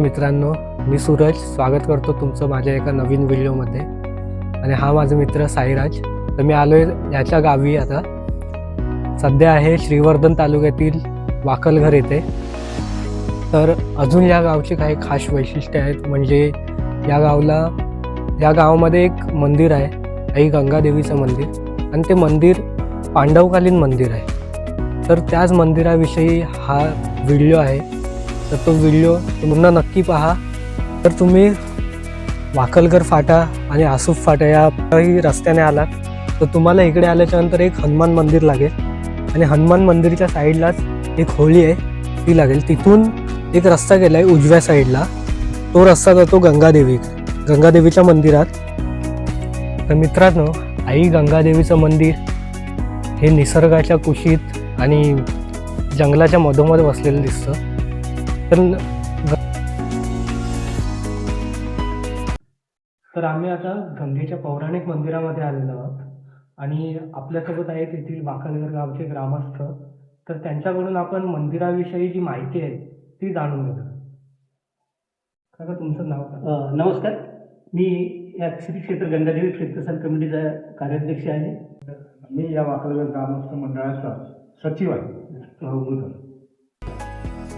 मित्रांनो मी सूरज. स्वागत करतो तुमचं माझ्या एका नवीन व्हिडिओमध्ये. आणि हा माझा मित्र साईराज. तर मी आलो आहे याच्या गावी आता. सध्या आहे श्रीवर्धन तालुक्यातील वाकलघर येथे तर अजून या गावची काही खास वैशिष्ट्य आहेत. म्हणजे या गावला या गावामध्ये एक मंदिर आहे. आई गंगादेवीचं मंदिर. आणि ते मंदिर पांडवकालीन मंदिर आहे. तर त्याच मंदिराविषयी हा व्हिडिओ आहे. तर तो व्हिडिओ पूर्ण नक्की पहा. तर तुम्ही वाकलकर फाटा आणि आसूफ फाटा या काही रस्त्याने आलात. तर तुम्हाला इकडे आल्याच्यानंतर एक हनुमान मंदिर लागेल. आणि हनुमान मंदिरच्या साईडलाच एक होळी आहे. ती लागेल. तिथून एक रस्ता गेला आहे उजव्या साईडला तो रस्ता जातो गंगादेवी. गंगादेवीच्या मंदिरात. तर मित्रांनो आई गंगादेवीचं मंदिर हे निसर्गाच्या कुशीत आणि जंगलाच्या मधोमध वसलेलं दिसतं. तर तर आम्ही आता गंगेच्या पौराणिक मंदिरामध्ये आलेलो आहोत. आणि आपल्यासोबत आहेत येथील वाकलगर गावचे ग्रामस्थ. तर त्यांच्याकडून आपण मंदिराविषयी जी माहिती आहे ती जाणून घेतो काका तुमचं नाव काय? नमस्कार. मी या श्री क्षेत्र गंगादेवी क्षेत्रसन कमिटीचा कार्याध्यक्ष आहे. मी या वाकलगर ग्रामस्थ मंडळाचा सचिव आहे. अवधूत.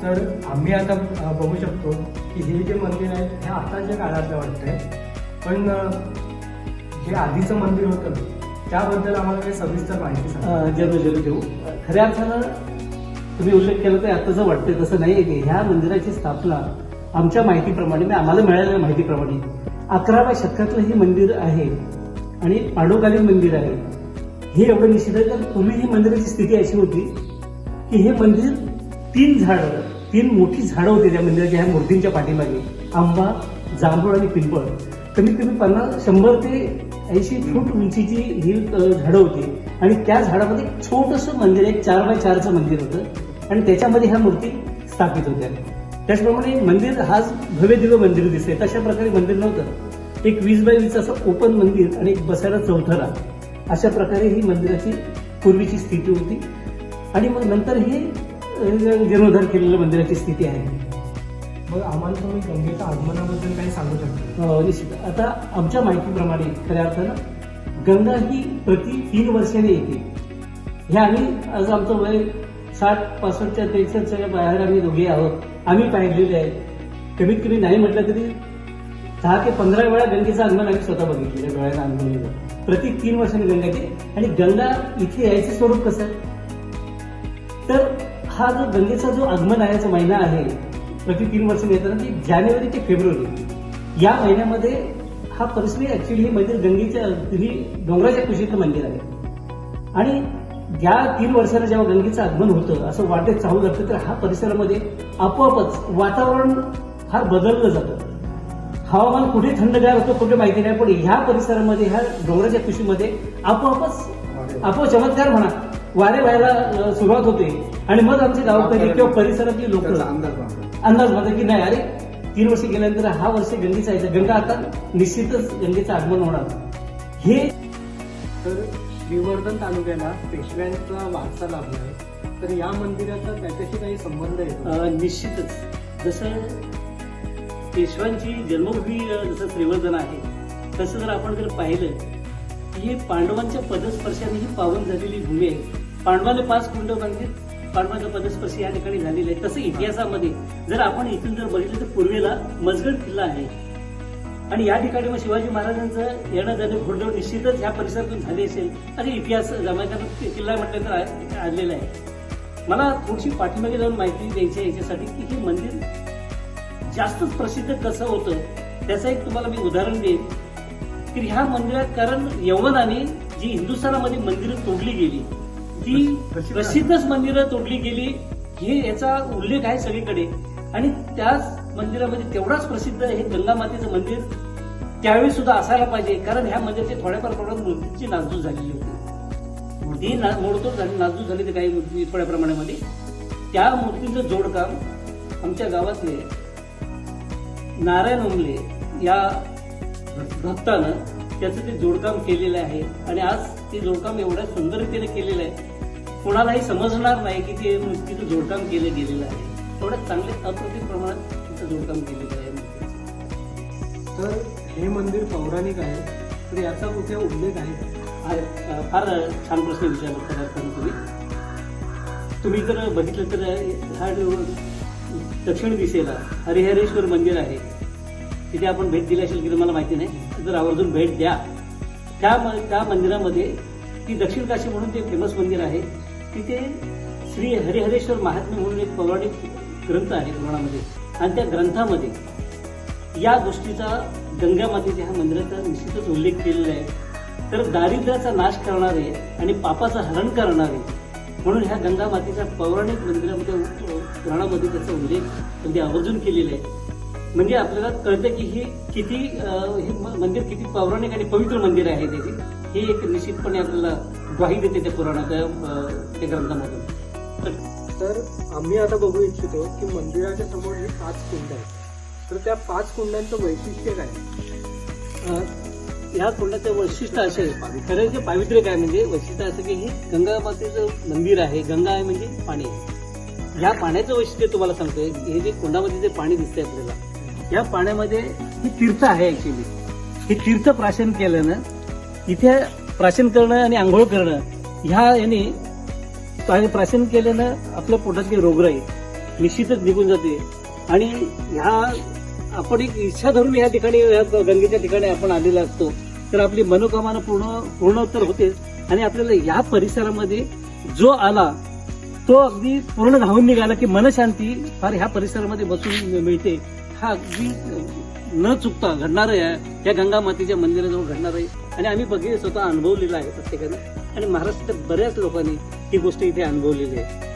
तर आम्ही आता बघू शकतो की हे जे मंदिर आहे हे आताच्या काळातलं वाटतंय. पण जे आधीचं मंदिर होतं त्याबद्दल आम्हाला काही सविस्तर माहिती सांगा. जरूर जरूर देऊ खऱ्या अर्थानं तुम्ही उल्लेख केला तर आताचं वाटतंय तसं नाही. की ह्या मंदिराची स्थापना आमच्या माहितीप्रमाणे म्हणजे आम्हाला मिळालेल्या माहितीप्रमाणे अकराव्या शतकातलं हे मंदिर आहे आणि पांडवकालीन मंदिर आहे. हे एवढं निश्चित आहे. तर पूर्वी ही मंदिराची स्थिती अशी होती की हे मंदिर तीन झाडं तीन मोठी झाडं होती त्या मंदिराच्या ह्या मूर्तींच्या पाठीमागे. आंबा जांभूळ आणि पिंपळ. कमीत कमी पन्नास शंभर ते ऐंशी फूट उंचीची ही झाडं होती. आणि त्या झाडामध्ये एक छोटंसं मंदिर एक चार बाय चारचं मंदिर होतं. आणि त्याच्यामध्ये ह्या मूर्ती स्थापित होत्या. त्याचप्रमाणे मंदिर हाच भव्य दिव्य मंदिर दिसते तशा प्रकारे मंदिर नव्हतं. एक वीस बाय वीस असं ओपन मंदिर आणि एक बसायला चौथरा. अशा प्रकारे ही मंदिराची पूर्वीची स्थिती होती. आणि मग नंतर हे जीर्णोद्धार केलेलं मंदिराची स्थिती आहे. मग आम्हाला तुम्ही गंगेच्या आगमनाबद्दल काही सांगू शकता? निश्चित. आता आमच्या माहितीप्रमाणे खऱ्या अर्थानं गंगा ही प्रति तीन वर्षाने येते. ह्या आम्ही आज आमचं वय साठ पासष्टच्या त्रेसष्टच्या बाहेर आम्ही दोघे आहोत. आम्ही पाहिलेले आहे कमीत कमी नाही म्हटलं तरी दहा ते पंधरा वेळा गंगेचं आगमन आम्ही स्वतः बघितलेलं डोळ्यानं अनुभवलेलं प्रति तीन वर्षांनी गंगा येते. आणि गंगा इथे यायचं स्वरूप कसं आहे? तर हा जो गंगेचा जो आगमनाचा महिना आहे प्रति तीन वर्षांनी येताना ती जानेवारी ते फेब्रुवारी. या महिन्यामध्ये हा परिसर ऍक्च्युली हे मंदिर गंगेच्या ही डोंगराच्या कुशीतलं मंदिर आहे. आणि या तीन वर्षाला जेव्हा गंगेचं आगमन होतं असं वाटेत चालू लागतं तर हा परिसरामध्ये आपोआपच वातावरण फार बदललं जातं. हवामान कुठे थंडगार होतं कुठे माहिती नाही पण ह्या परिसरामध्ये ह्या डोंगराच्या कुशीमध्ये आपोआपच आपोआप चमत्कार म्हणा वारे व्हायला सुरुवात होते. आणि मग आमचे गावकरी किंवा परिसरातली लोक. अंदाज बांधला. अंदाज होता की नाही अरे तीन वर्ष गेल्यानंतर हा वर्ष गंगेचा यायचा गंगा आता निश्चितच गंगेचं आगमन होणार. हे तर श्रीवर्धन तालुक्याला पेशव्यांचा वारसा लाभला आहे. तर या मंदिराचा त्याच्याशी काही संबंध अ, निश्चितच. जसं पेशवांची जन्मभूमी जसं श्रीवर्धन आहे तसं जर आपण जर पाहिलं की हे पांडवांच्या पदस्पर्शाने ही पावन झालेली भूमी आहे. पांडवाने पाच कुंड बांधलीत. पांडवांचा पदस्पर्शी या ठिकाणी झालेला आहे तसं इतिहासामध्ये जर आपण इथून जर बघितलं तर पूर्वेला मजगड किल्ला आहे. आणि या ठिकाणी मग शिवाजी महाराजांचं येणं जाणं घोडदौड निश्चितच ह्या परिसरातून झाली असेल असे इतिहास जमायचा किल्ला म्हटलं आलेला आहे. मला थोडीशी पाठीमागे जाऊन माहिती द्यायची आहे याच्यासाठी की हे मंदिर जास्तच प्रसिद्ध कसं होतं त्याचं एक तुम्हाला मी उदाहरण देईन. की ह्या मंदिरात कारण यवनाने जी हिंदुस्थानामध्ये मंदिरं तोडली गेली ती प्रसिद्ध- प्रसिद्धच मंदिरं तोडली गेली हे याचा उल्लेख आहे सगळीकडे. आणि त्याच मंदिरामध्ये तेवढाच प्रसिद्ध हे गंगा मातेचं मंदिर त्यावेळी सुद्धा असायला पाहिजे कारण ह्या मंदिराची थोड्याफार प्रमाणात मूर्तीची नासधूस झालेली होती. मूर्ती ना मोडतोड झाली नासधूस झाली ते काही मूर्ती थोड्या प्रमाणामध्ये. त्या मूर्तीचं जोडकाम आमच्या गावातले नारायण उमले या भक्तानं त्याचं ते जोडकाम केलेलं आहे. आणि आज ते जोडकाम एवढ्या सुंदरतेने केलेलं आहे. कोणालाही समजणार नाही की ते नुसतीचं जोडकाम केलं गेलेलं आहे. एवढ्या चांगले अप्रतिम प्रमाणात जोडकाम केलेलं आहे. तर हे मंदिर पौराणिक आहे. तर याचा कुठे उल्लेख आहे फार छान प्रश्न विचारला खऱ्या तुम्ही. तुम्ही जर बघितलं तर ह्या दक्षिण दिशेला हरिहरेश्वर मंदिर आहे तिथे आपण भेट दिली असेल की मला माहिती नाही जर आवर्जून भेट द्या. त्या त्या मंदिरामध्ये ती दक्षिण काशी म्हणून ते फेमस मंदिर आहे. तिथे श्री हरिहरेश्वर महात्म्य म्हणून एक पौराणिक ग्रंथ आहे पुराणामध्ये आणि त्या ग्रंथामध्ये या गोष्टीचा गंगा मातेच्या ह्या मंदिराचा निश्चितच उल्लेख केलेला आहे. तर दारिद्र्याचा नाश करणारे आणि पापाचं हरण करणारे म्हणून ह्या गंगा मातेच्या पौराणिक मंदिरामध्ये पुराणामध्ये त्याचा उल्लेख म्हणजे आवर्जून केलेला आहे. म्हणजे आपल्याला कळतं की हे किती हे मंदिर किती पौराणिक आणि पवित्र मंदिर आहे त्याची. ही एक निश्चितपणे आपल्याला ग्वाही देते त्या पुराणाच्या त्या ग्रंथामधून. तर आम्ही आता बघू इच्छितो की मंदिराच्या समोर ही पाच कुंड आहेत. तर त्या पाच कुंडांचं वैशिष्ट्य काय? ह्या कुंडाचं वैशिष्ट्य असं आहे. खरं जे पावित्र्य काय म्हणजे? वैशिष्ट्य असं की हे गंगा मातेचं मंदिर आहे. गंगा आहे म्हणजे पाणी आहे. ह्या पाण्याचं वैशिष्ट्य तुम्हाला सांगतोय. हे जे कुंडामध्ये जे पाणी दिसतंय आपल्याला या पाण्यामध्ये ही तीर्थ आहे ऍक्च्युली हे तीर्थ प्राशन केल्यानं इथे प्राशन करणं आणि आंघोळ करणं ह्या यांनी प्राशन केल्यानं आपल्या पोटातली रोगराई निश्चितच निघून जाते. आणि ह्या आपण एक इच्छा धरून या ठिकाणी या गंगेच्या ठिकाणी आपण आलेला असतो. तर आपली मनोकामना पूर्ण पूर्ण तर होतेच आणि आपल्याला या परिसरामध्ये जो आला तो अगदी पूर्ण धावून निघाला की मनशांती फार ह्या परिसरामध्ये बसून मिळते. हा अगदी न चुकता घडणार आहे या गंगा मातेच्या मंदिराजवळ घडणार आहे आणि आम्ही बघितलं स्वतः अनुभवलेलं आहे प्रत्येकाने. आणि महाराष्ट्रात बऱ्याच लोकांनी ही गोष्ट इथे अनुभवलेली आहे.